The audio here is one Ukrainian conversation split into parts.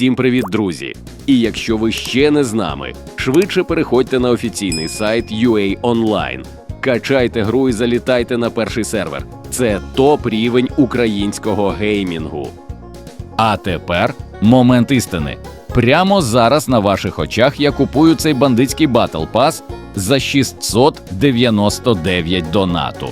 Всім привіт, друзі! І якщо ви ще не з нами, швидше переходьте на офіційний сайт UA Online. Качайте гру і залітайте на перший сервер. Це топ рівень українського геймінгу. А тепер момент істини. Прямо зараз на ваших очах я купую цей бандитський батл пас за 699 донату.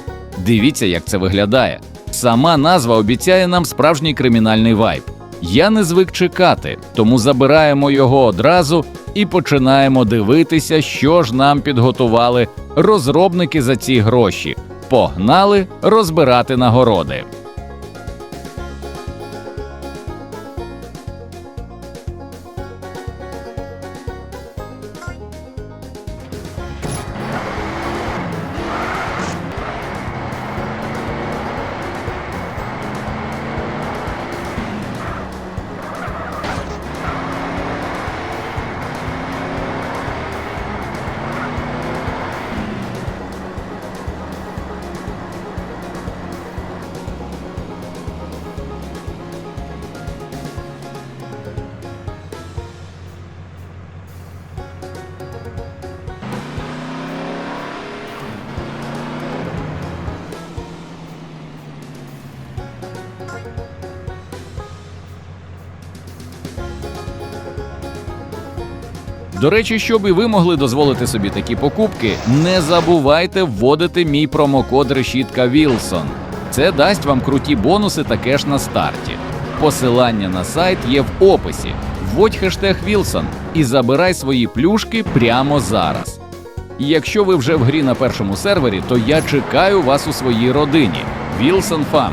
Дивіться, як це виглядає. Сама назва обіцяє нам справжній кримінальний вайб. Я не звик чекати, тому забираємо його одразу і починаємо дивитися, що ж нам підготували розробники за ці гроші. Погнали розбирати нагороди. До речі, щоб і ви могли дозволити собі такі покупки, не забувайте вводити мій промокод Решітка Вілсон. Це дасть вам круті бонуси та кеш на старті. Посилання на сайт є в описі. Вводь хештег Вілсон і забирай свої плюшки прямо зараз. Якщо ви вже в грі на першому сервері, то я чекаю вас у своїй родині Wilson Funk.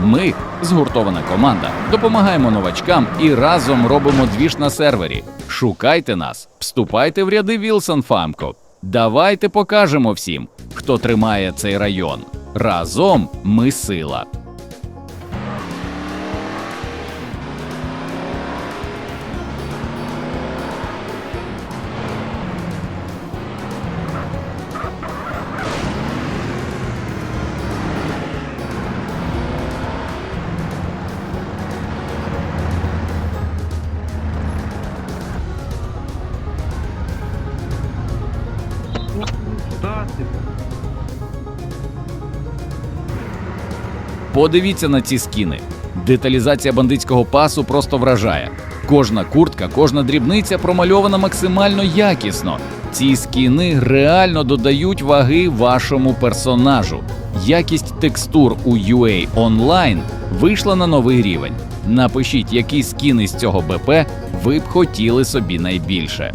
Ми згуртована команда, допомагаємо новачкам і разом робимо двіж на сервері. Шукайте нас, вступайте в ряди Вілсон Фамко. Давайте покажемо всім, хто тримає цей район. Разом ми сила. Подивіться на ці скіни. Деталізація бандитського пасу просто вражає. Кожна куртка, кожна дрібниця промальована максимально якісно. Ці скіни реально додають ваги вашому персонажу. Якість текстур у UA Online вийшла на новий рівень. Напишіть, які скіни з цього БП ви б хотіли собі найбільше.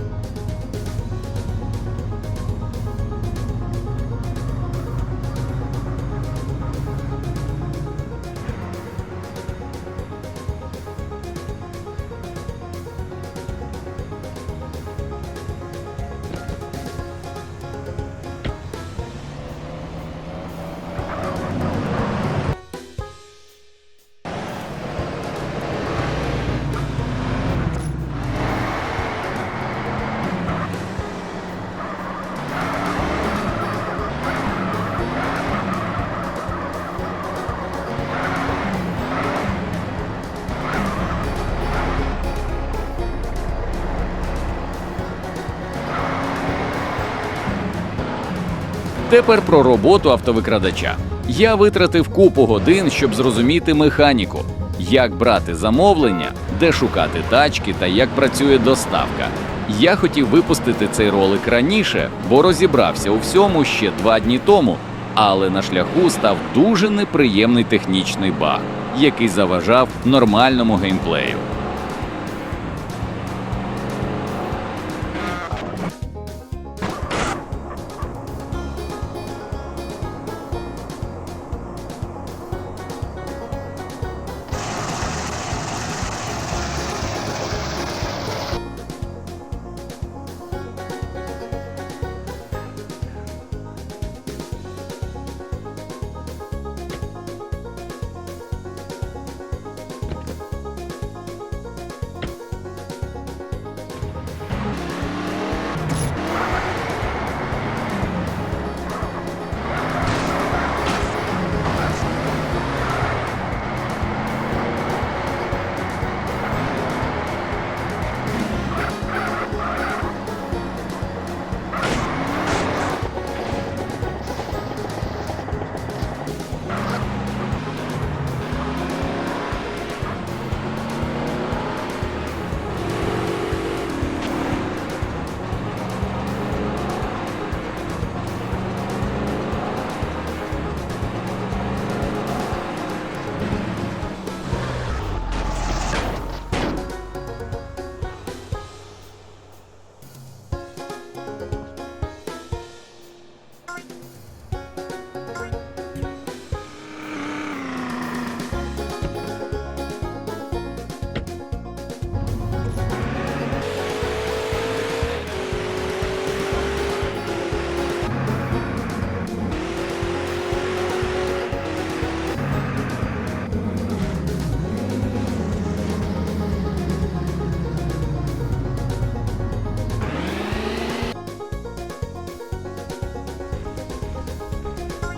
Тепер про роботу автовикрадача. Я витратив купу годин, щоб зрозуміти механіку, як брати замовлення, де шукати тачки та як працює доставка. Я хотів випустити цей ролик раніше, бо розібрався у всьому ще два дні тому. Але на шляху став дуже неприємний технічний баг, який заважав нормальному геймплею.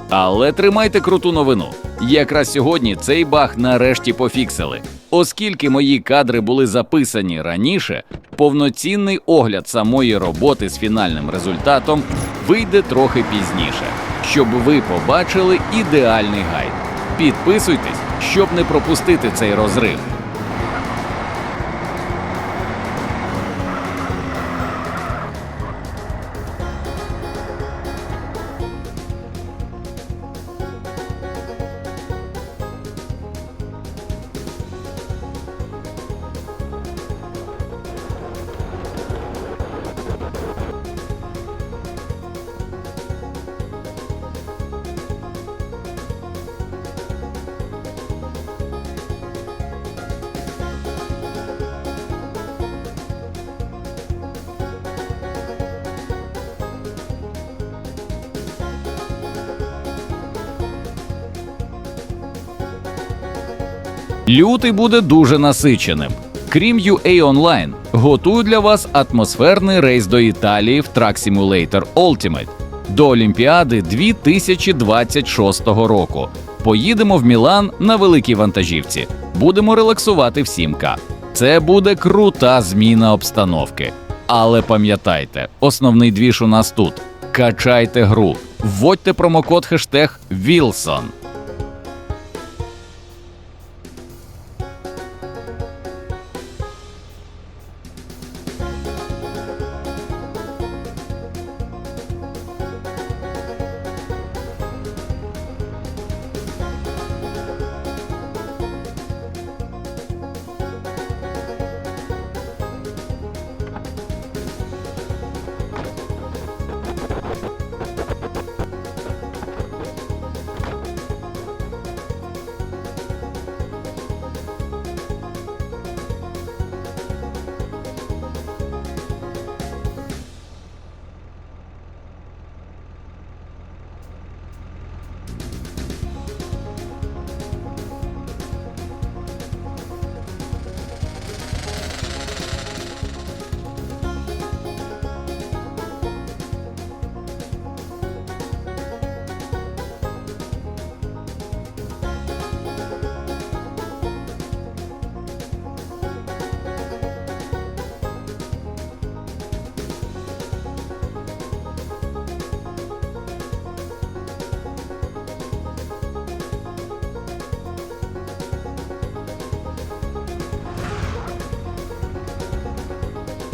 Але тримайте круту новину. Якраз сьогодні цей баг нарешті пофіксили. Оскільки мої кадри були записані раніше, повноцінний огляд самої роботи з фінальним результатом вийде трохи пізніше, щоб ви побачили ідеальний гайд. Підписуйтесь, щоб не пропустити цей розрив. Лютий буде дуже насиченим. Крім UA Online, готую для вас атмосферний рейс до Італії в Truck Simulator Ultimate до Олімпіади 2026 року. Поїдемо в Мілан на великій вантажівці. Будемо релаксувати в 7К. Це буде крута зміна обстановки. Але пам'ятайте, основний двіж у нас тут. Качайте гру, вводьте промокод хештег Wilson.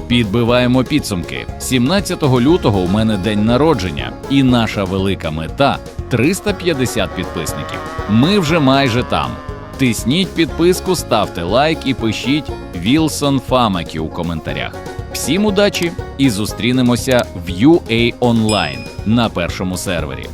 Підбиваємо підсумки. 17 лютого у мене день народження, і наша велика мета 350 підписників. Ми вже майже там. Тисніть підписку, ставте лайк і пишіть Вілсон Фамакі у коментарях. Всім удачі і зустрінемося в UA Online на першому сервері.